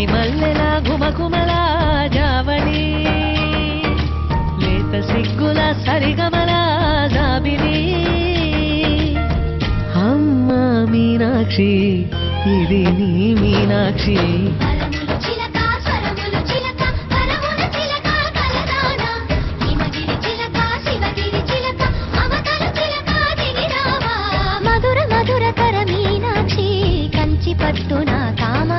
జాజి మల్లెలా ఘుమఘుమల జావళి. లేత సిగ్గుల సరిగమలా జాబిలి. అమ్మా మీనాక్షి ఇది నీ మీనాక్షి.